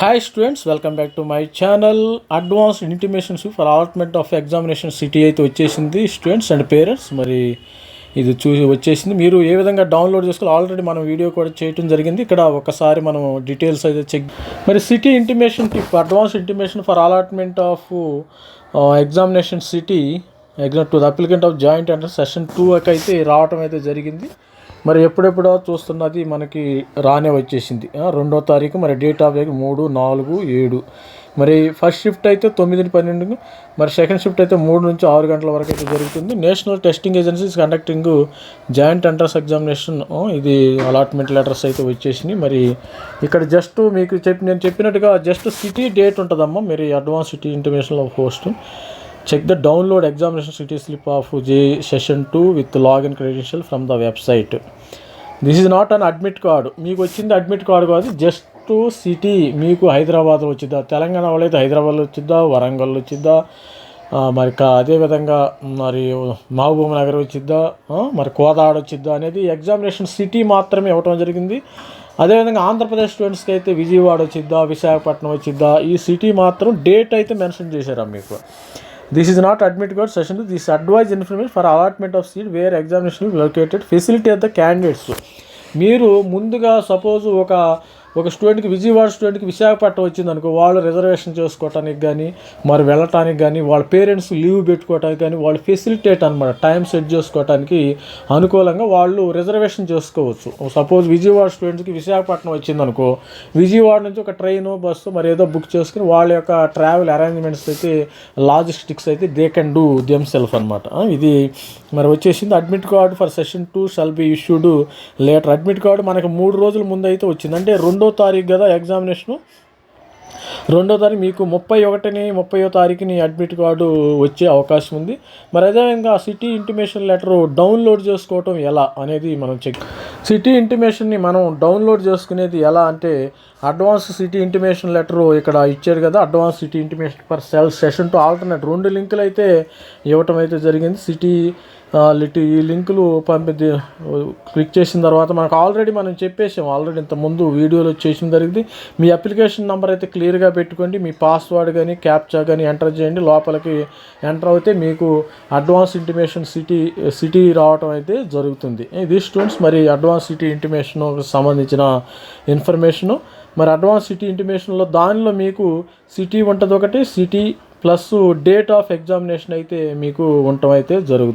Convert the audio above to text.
Hi students welcome back to my channel advance intimations for allotment of examination city అయితే వచ్చేసింది. Students and parents మరి ఇది చూసి వచ్చేసింది. మీరు ఏ విధంగా డౌన్లోడ్ చేసుకోవాలి? ఆల్రెడీ మనం వీడియో కూడా చేయడం జరిగింది. ఇక్కడ ఒకసారి మనం డీటెయిల్స్ అయితే చెక్ మరి city intimation tip advance intimation for allotment of examination city exam to the applicant of joint అంటే సెషన్ టూ అయితే రావటం అయితే జరిగింది. మరి ఎప్పుడెప్పుడో చూస్తున్నది మనకి రానే వచ్చేసింది. రెండో తారీఖు మరి డేట్ ఆఫ్ బర్త్ మూడు నాలుగు ఏడు. మరి ఫస్ట్ షిఫ్ట్ అయితే తొమ్మిది పన్నెండు మరి సెకండ్ షిఫ్ట్ అయితే మూడు నుంచి ఆరు గంటల వరకు అయితే జరుగుతుంది. National Testing Agencies conducting joint entrance examination ఇది అలాట్మెంట్ లెటర్స్ అయితే వచ్చేసినాయి. మరి ఇక్కడ జస్ట్ మీకు చెప్పి నేను చెప్పినట్టుగా జస్ట్ సిటీ డేట్ ఉంటుందమ్మా. మీరు advance city intimation of post check the download examination city slip of J session two with login credential from the website this is not an admit card మీకు వచ్చింది admit card కాదు just city మీకు హైదరాబాద్లో వచ్చిద్దా? తెలంగాణ వాళ్ళైతే హైదరాబాద్లో వచ్చిద్దా? వరంగల్ వచ్చిద్దా? మరి కా అదేవిధంగా మరి మహబూబ్ నగర్ వచ్చిద్దా? మరి కోదాడ వచ్చిద్దా అనేది ఎగ్జామినేషన్ సిటీ మాత్రమే ఇవ్వటం జరిగింది. అదేవిధంగా ఆంధ్రప్రదేశ్ స్టూడెంట్స్కి అయితే విజయవాడ వచ్చిద్దా? విశాఖపట్నం వచ్చిద్దా? ఈ సిటీ మాత్రం డేట్ అయితే మెన్షన్ చేశారా మీకు? This is not admit card session this advise information for allotment of seat where examination located facility of the candidates మీరు ముందుగా సపోజ్ ఒక ఒక స్టూడెంట్కి విజయవాడ స్టూడెంట్కి విశాఖపట్నం వచ్చింది అనుకో వాళ్ళు రిజర్వేషన్ చేసుకోవటానికి కానీ మరి వెళ్ళటానికి కానీ వాళ్ళ పేరెంట్స్ లీవ్ పెట్టుకోవటానికి కానీ వాళ్ళు ఫెసిలిటేట్ అనమాట టైం సెట్ చేసుకోవటానికి అనుకూలంగా వాళ్ళు రిజర్వేషన్ చేసుకోవచ్చు. సపోజ్ విజయవాడ స్టూడెంట్స్కి విశాఖపట్నం వచ్చింది అనుకో విజయవాడ నుంచి ఒక ట్రైన్ బస్సు మరి ఏదో బుక్ చేసుకుని వాళ్ళ యొక్క ట్రావెల్ అరేంజ్మెంట్స్ అయితే లాజిస్టిక్స్ అయితే they can do them self అనమాట ఇది మరి వచ్చేసింది. Admit card for session two shall be issued later. Admit card మనకి మూడు రోజుల ముందు అయితే వచ్చింది. అంటే రెండో తారీఖు కదా ఎగ్జామినేషను? రెండో తారీఖు మీకు ముప్పై ఒకటిని ముప్పయో తారీఖుని అడ్మిట్ కార్డు వచ్చే అవకాశం ఉంది. మరి అదేవిధంగా సిటీ ఇంటిమేషన్ లెటర్ డౌన్లోడ్ చేసుకోవటం ఎలా అనేది మనం చెక్ సిటీ ఇంటిమేషన్ని మనం డౌన్లోడ్ చేసుకునేది ఎలా అంటే అడ్వాన్స్ సిటీ ఇంటిమేషన్ లెటర్ ఇక్కడ ఇచ్చారు కదా advance city intimation for cell session to alternate. రెండు లింకులు అయితే ఇవ్వటం అయితే జరిగింది. సిటీ లిటి ఈ లింకులు పంపి క్లిక్ చేసిన తర్వాత మనకు ఆల్రెడీ మనం చెప్పేసాం ఆల్రెడీ ఇంత ముందు వీడియోలో చేసిన జరిగింది. మీ అప్లికేషన్ నెంబర్ అయితే క్లియర్గా పెట్టుకోండి. మీ పాస్వర్డ్ కానీ క్యాప్చా కానీ ఎంటర్ చేయండి. లోపలికి ఎంటర్ అవుతే మీకు అడ్వాన్స్ ఇంటిమేషన్ సిటీ సిటీ రావటం అయితే జరుగుతుంది. ఇది స్టూడెంట్స్ మరి అడ్వాన్స్ సిటీ ఇంటిమేషన్ సంబంధించిన ఇన్ఫర్మేషను. మరి అడ్వాన్స్ సిటీ ఇంటిమేషన్లో దానిలో మీకు సిటీ ఉంటుంది ఒకటి city plus date of examination అయితే మీకు ఉండటం అయితే జరుగుతుంది.